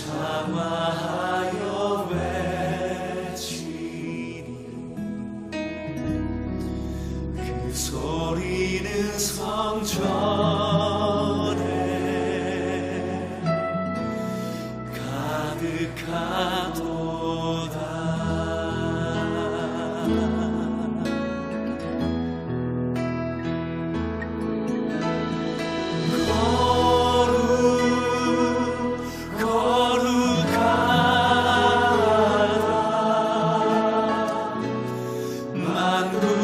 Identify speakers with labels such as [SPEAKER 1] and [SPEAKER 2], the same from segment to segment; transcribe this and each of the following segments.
[SPEAKER 1] 서로 만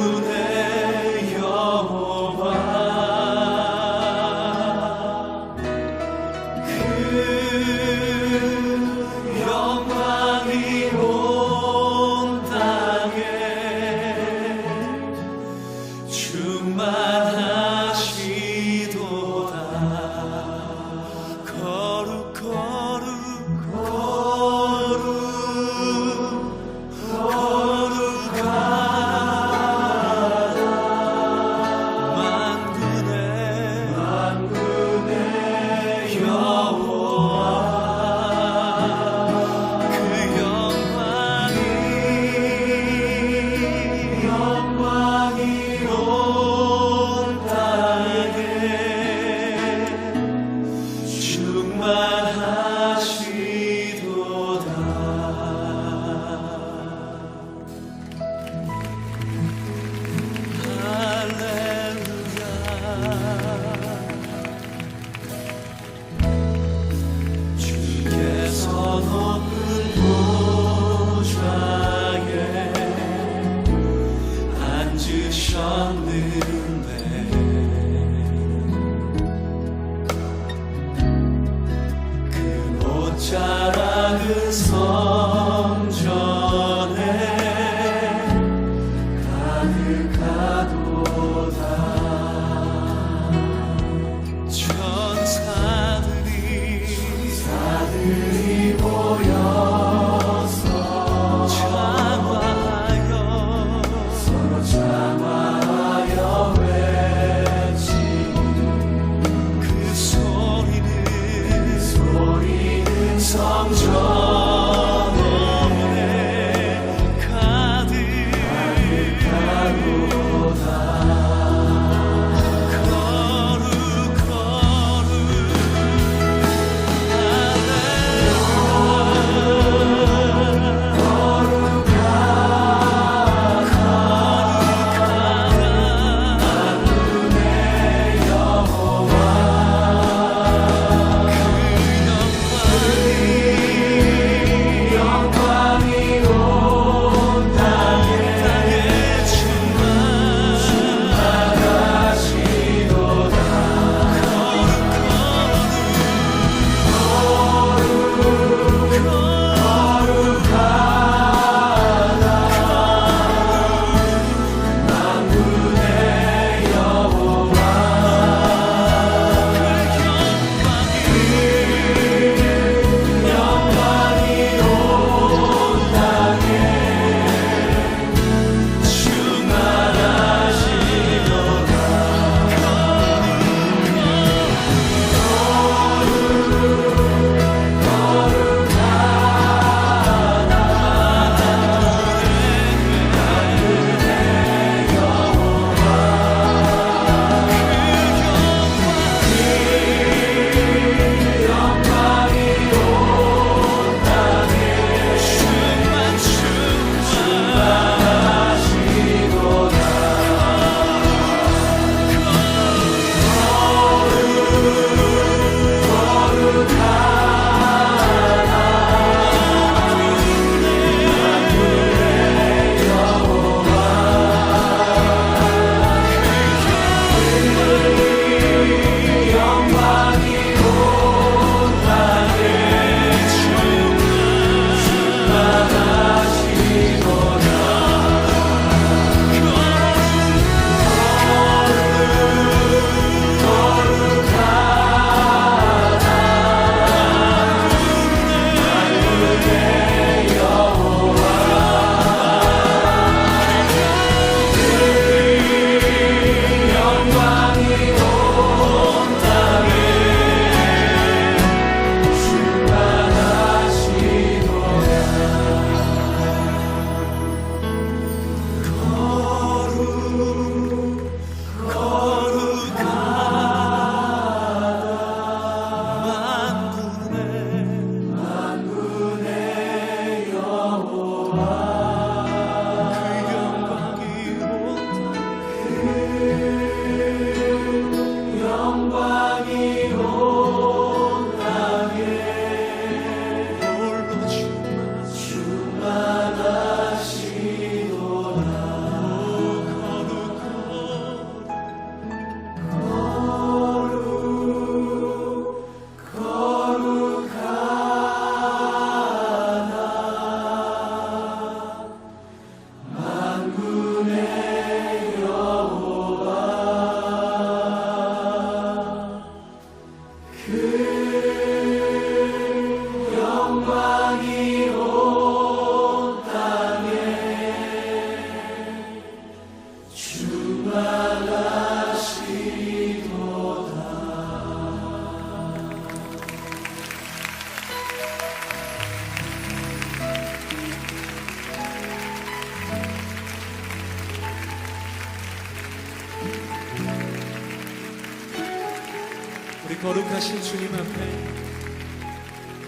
[SPEAKER 2] 거룩하신 주님 앞에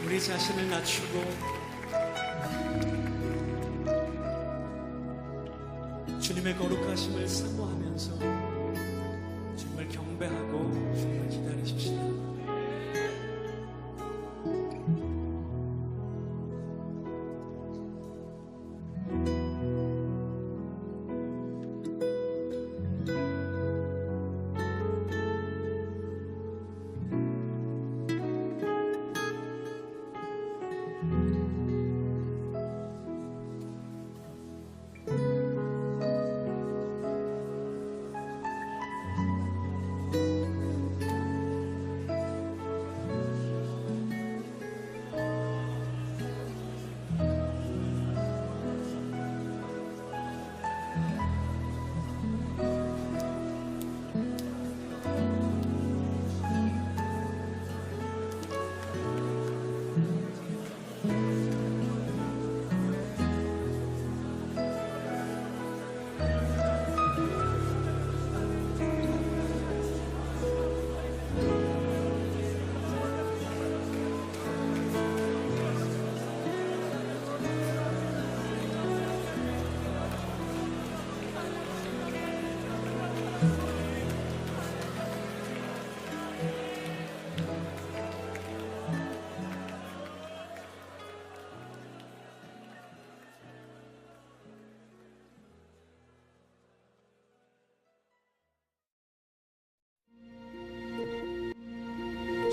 [SPEAKER 2] 우리 자신을 낮추고 주님의 거룩하심을 사모하면서 정말 경배하고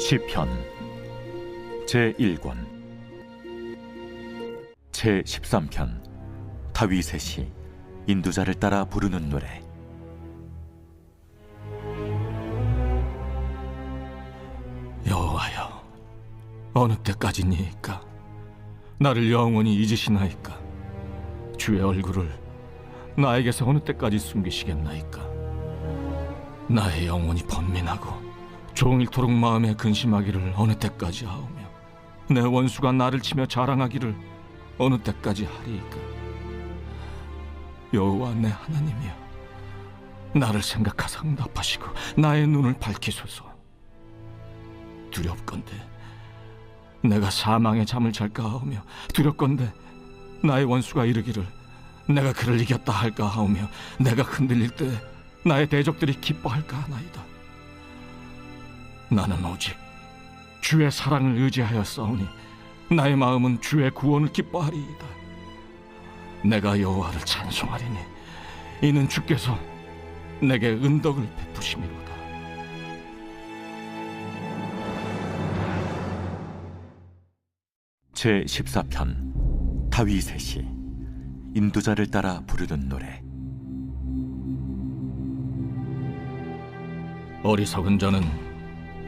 [SPEAKER 3] 시편. 제 1권. 제 13편. 다윗의 시. 인도자를 따라 부르는 노래.
[SPEAKER 1] 여호와여 어느 때까지니이까? 나를 영원히 잊으시나이까? 주의 얼굴을 나에게서 어느 때까지 숨기시겠나이까? 나의 영혼이 번민하고 종일토록 마음에 근심하기를 어느 때까지 하오며 내 원수가 나를 치며 자랑하기를 어느 때까지 하리이까? 여호와 내 하나님이여 나를 생각하사 응답하시고 나의 눈을 밝히소서. 두렵건대 내가 사망의 잠을 잘까 하오며 두렵건대 나의 원수가 이르기를 내가 그를 이겼다 할까 하오며 내가 흔들릴 때 나의 대적들이 기뻐할까 하나이다 나는 오직 주의 사랑을 의지하여 싸우니 나의 마음은 주의 구원을 기뻐하리이다. 내가 여호와를 찬송하리니 이는 주께서 내게 은덕을 베푸심이로다.
[SPEAKER 3] 제 14편 다윗의 시 인도자를 따라 부르는 노래.
[SPEAKER 1] 어리석은 자는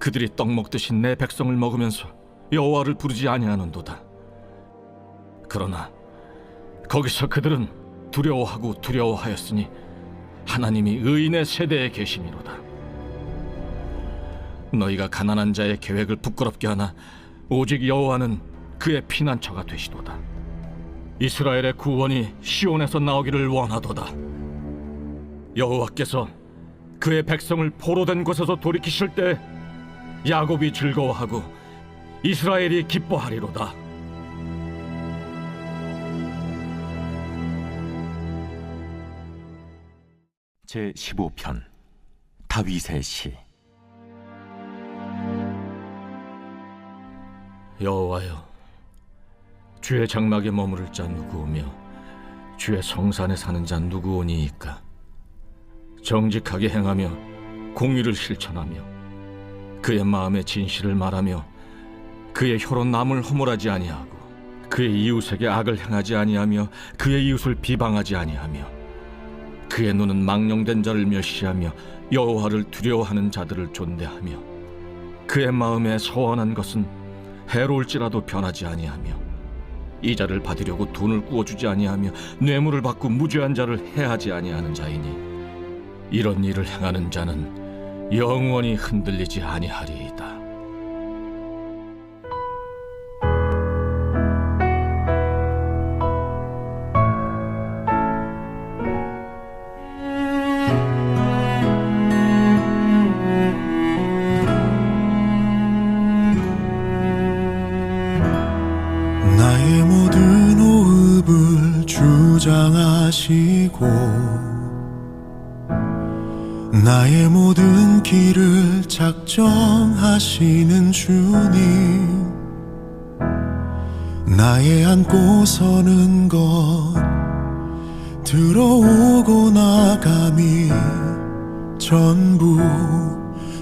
[SPEAKER 1] 그들이 떡 먹듯이 내 백성을 먹으면서 여호와를 부르지 아니하는도다. 그러나 거기서 그들은 두려워하고 두려워하였으니 하나님이 의인의 세대에 계심이로다. 너희가 가난한 자의 계획을 부끄럽게 하나 오직 여호와는 그의 피난처가 되시도다. 이스라엘의 구원이 시온에서 나오기를 원하도다. 여호와께서 그의 백성을 포로된 곳에서 돌이키실 때 야곱이 즐거워하고 이스라엘이 기뻐하리로다.
[SPEAKER 3] 제 15편 다윗의 시
[SPEAKER 1] 여호와여, 주의 장막에 머무를 자 누구오며 주의 성산에 사는 자 누구오니이까? 정직하게 행하며 공의를 실천하며 그의 마음의 진실을 말하며 그의 혀로 남을 허물하지 아니하고 그의 이웃에게 악을 행하지 아니하며 그의 이웃을 비방하지 아니하며 그의 눈은 망령된 자를 멸시하며 여호와를 두려워하는 자들을 존대하며 그의 마음에 서원한 것은 해로울지라도 변하지 아니하며 이자를 받으려고 돈을 구워주지 아니하며 뇌물을 받고 무죄한 자를 해하지 아니하는 자이니 이런 일을 행하는 자는 영원히 흔들리지 아니하리이다.
[SPEAKER 4] 나의 모든 호흡을 주장하시고 나의 모든 길을 작정하시는 주님 나의 안고 서는 것 들어오고 나감이 전부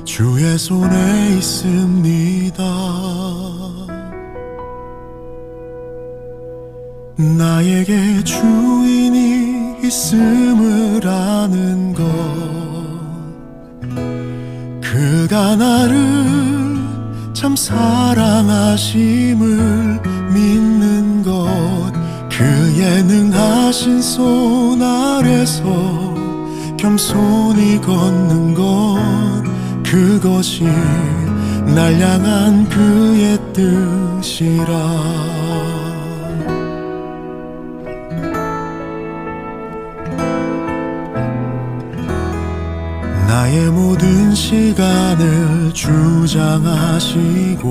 [SPEAKER 4] 주의 손에 있습니다. 나에게 주인이 있음을 아는 것 그가 나를 참 사랑하심을 믿는 것 그의 능하신 손 아래서 겸손히 걷는 것 그것이 날 향한 그의 뜻이라 나의 모든 시간을 주장하시고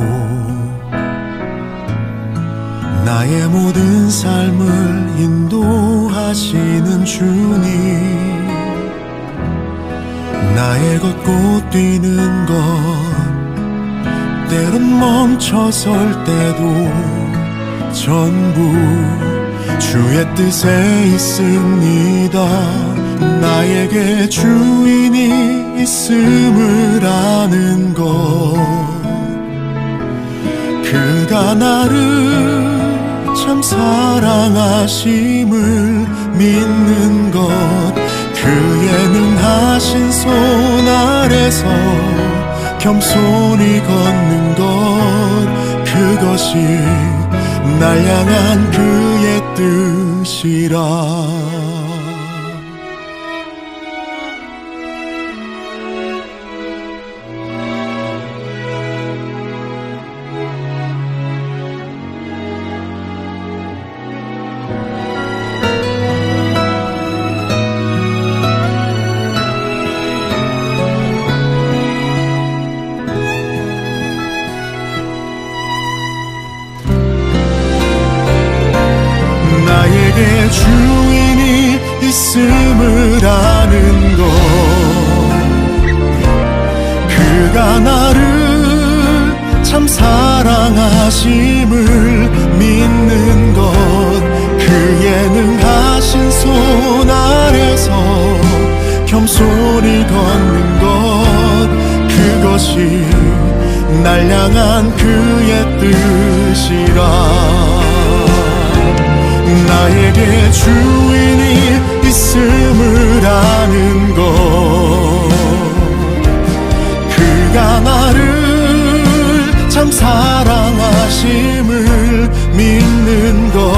[SPEAKER 4] 나의 모든 삶을 인도하시는 주님 나의 걷고 뛰는 것 때론 멈춰설 때도 전부 주의 뜻에 있습니다. 나에게 주인이 있음을 아는 것. 그가 나를 참 사랑하심을 믿는 것. 그의 능하신 손 아래서 겸손히 걷는 것. 그것이 날 향한 그의 뜻이라 날 향한 그의 뜻이라. 나에게 주인이 있음을 아는 것. 그가 나를 참 사랑하심을 믿는 것.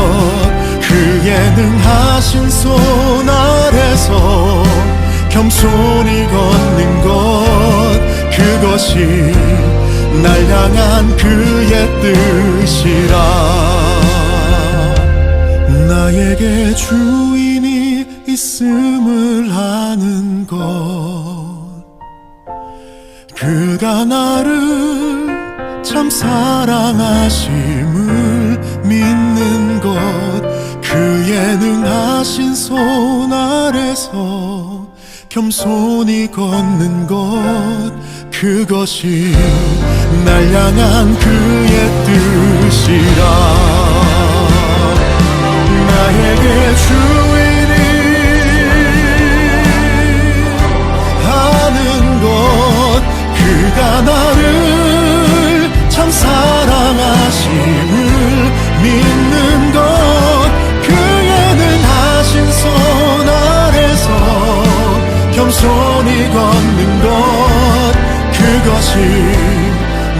[SPEAKER 4] 그의 예능하신 손 아래서 겸손히 걷는 것. 그것이 날 향한 그의 뜻이라. 나에게 주인이 있음을 아는 것. 그가 나를 참 사랑하심을 믿는 것. 그의 능하신 손 아래서 겸손히 걷는 것 그것이 날 향한 그의 뜻이라. 나에게 주 것이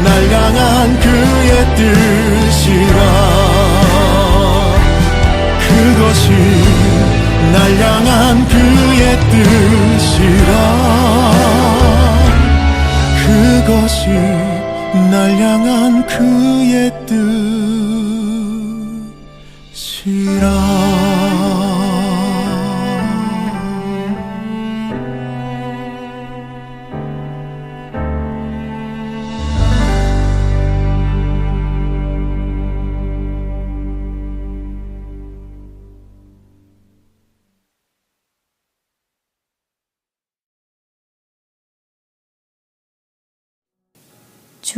[SPEAKER 4] 날 향한 그의 뜻이라. 그것이 날 향한 그의 뜻이라. 그것이 날 향한 그의 뜻이라